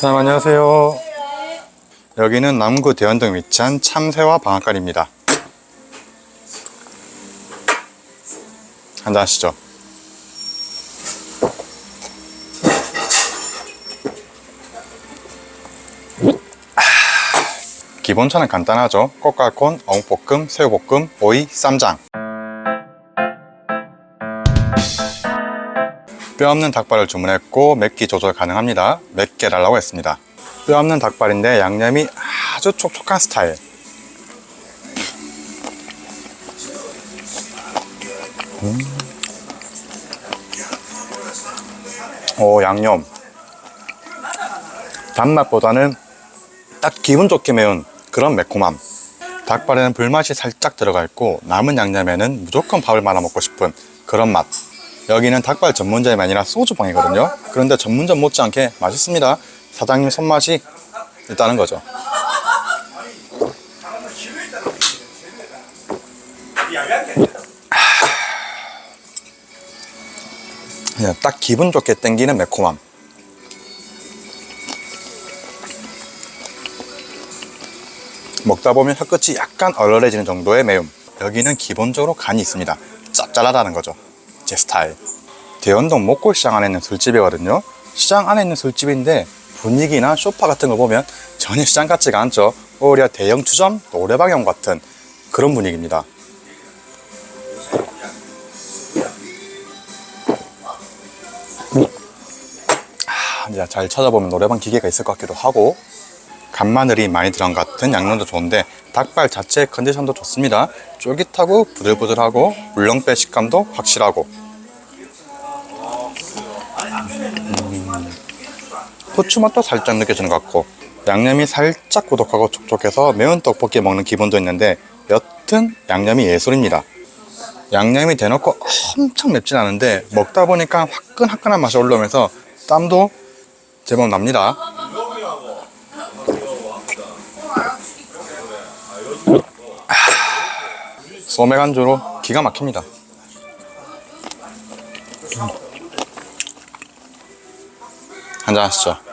사장님 안녕하세요. 여기는 남구 대원동 위치한 참새와 방앗간입니다. 한잔 하시죠. 기본차는 간단하죠. 꽃갈콘, 어묵볶음, 새우볶음, 오이, 쌈장. 뼈 없는 닭발을 주문했고 맵기 조절 가능합니다. 맵게 달라고 했습니다. 뼈 없는 닭발인데 양념이 아주 촉촉한 스타일. 음. 오 양념. 단맛보다는 딱 기분 좋게 매운 그런 매콤함. 닭발에는 불맛이 살짝 들어가 있고 남은 양념에는 무조건 밥을 말아 먹고 싶은 그런 맛. 여기는 닭발 전문점이 아니라 소주방이거든요. 그런데 전문점 못지않게 맛있습니다. 사장님 손맛이 있다는 거죠. 그냥 딱 기분 좋게 땡기는 매콤함. 먹다 보면 혀끝이 약간 얼얼해지는 정도의 매움. 여기는 기본적으로 간이 있습니다. 짭짤하다는 거죠. 제 스타일. 대연동 목골시장 안에 있는 술집이거든요. 시장 안에 있는 술집인데 분위기나 소파 같은 걸 보면 전혀 시장 같지가 않죠. 오히려 대형 추점, 노래방형 같은 그런 분위기입니다. 아, 이제 잘 찾아보면 노래방 기계가 있을 것 같기도 하고 간마늘이 많이 들어간 것 같은 양념도 좋은데 닭발 자체의 컨디션도 좋습니다. 쫄깃하고 부들부들하고 물렁빼 식감도 확실하고 후추 맛도 살짝 느껴지는 것 같고 양념이 살짝 고독하고 촉촉해서 매운 떡볶이 먹는 기분도 있는데 여튼 양념이 예술입니다. 양념이 대놓고 엄청 맵진 않은데 먹다 보니까 화끈화끈한 맛이 올라오면서 땀도 제법 납니다. 소맥 안주로 기가 막힙니다. 한잔 하시죠.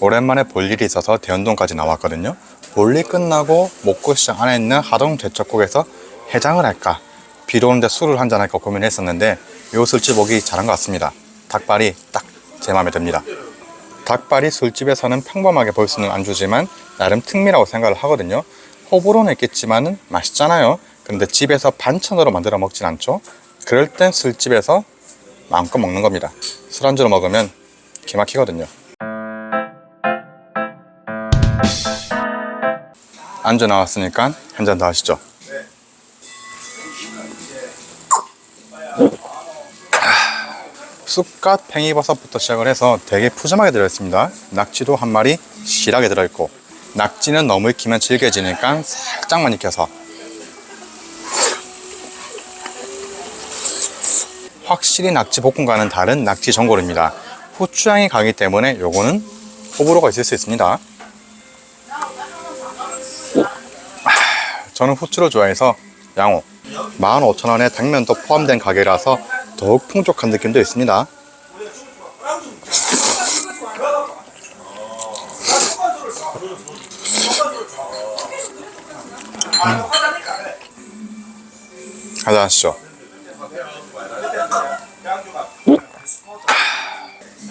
오랜만에 볼 일이 있어서 대연동까지 나왔거든요. 볼일 끝나고 목골시장 안에 있는 하동 제철국에서 해장을 할까 비도 오는데 술을 한잔 할까 고민했었는데 요 술집 오기 잘한 것 같습니다. 닭발이 딱 제 마음에 듭니다. 닭발이 술집에서는 평범하게 볼 수 있는 안주지만 나름 특미라고 생각을 하거든요. 호불호는 있겠지만은 맛있잖아요. 근데 집에서 반찬으로 만들어 먹진 않죠. 그럴 땐 술집에서 마음껏 먹는 겁니다. 술안주로 먹으면 기막히거든요. 안주 나왔으니까 한 잔 더 하시죠. 쑥갓 팽이버섯부터 시작을 해서 되게 푸짐하게 들어있습니다. 낙지도 한 마리 실하게 들어있고 낙지는 너무 익히면 질겨지니까 살짝만 익혀서 확실히 낙지 볶음과는 다른 낙지 전골입니다. 후추향이 강하기 때문에 요거는 호불호가 있을 수 있습니다. 저는 후추를 좋아해서 양호 15,000원에 당면도 포함된 가게라서 더욱 풍족한 느낌도 있습니다 가자 하시죠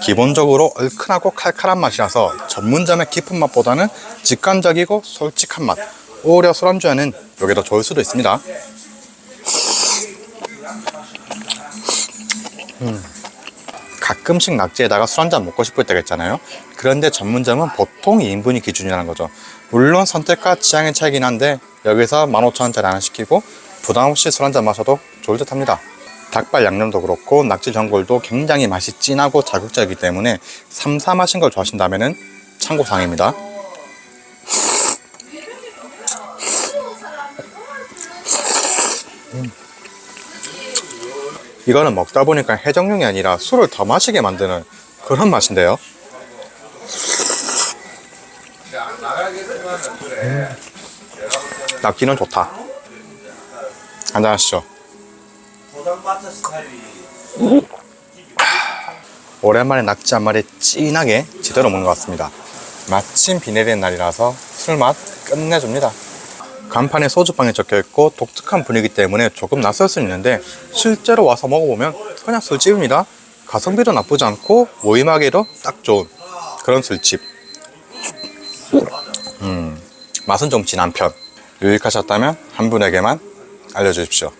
기본적으로 얼큰하고 칼칼한 맛이라서 전문점의 깊은 맛보다는 직관적이고 솔직한 맛. 오히려 술안주에는 이게 더 좋을 수도 있습니다. 음. 가끔씩 낙지에다가 술 한 잔 먹고 싶을 때가 있잖아요. 그런데 전문점은 보통 2인분이 기준이라는 거죠. 물론 선택과 취향의 차이긴 한데 여기서 15,000원짜리 하나 시키고 부담없이 술 한 잔 마셔도 좋을 듯 합니다 닭발 양념도 그렇고 낙지 전골도 굉장히 맛이 진하고 자극적이기 때문에 삼삼하신 걸 좋아하신다면 참고사항입니다 이거는 먹다 보니까 해장용이 아니라 술을 더 마시게 만드는 그런 맛인데요. 음. 납기는 좋다. 한잔하시죠. 오랜만에 낙지 한 마리 진하게 제대로 먹는 것 같습니다. 마침 비 내리는 날이라서 술맛 끝내줍니다. 간판에 소주빵이 적혀있고 독특한 분위기 때문에 조금 낯설 수 있는데 실제로 와서 먹어보면 그냥 술집입니다. 가성비도 나쁘지 않고 모임하기도 딱 좋은 그런 술집. 음, 맛은 좀 진한 편. 유익하셨다면 한 분에게만 알려주십시오.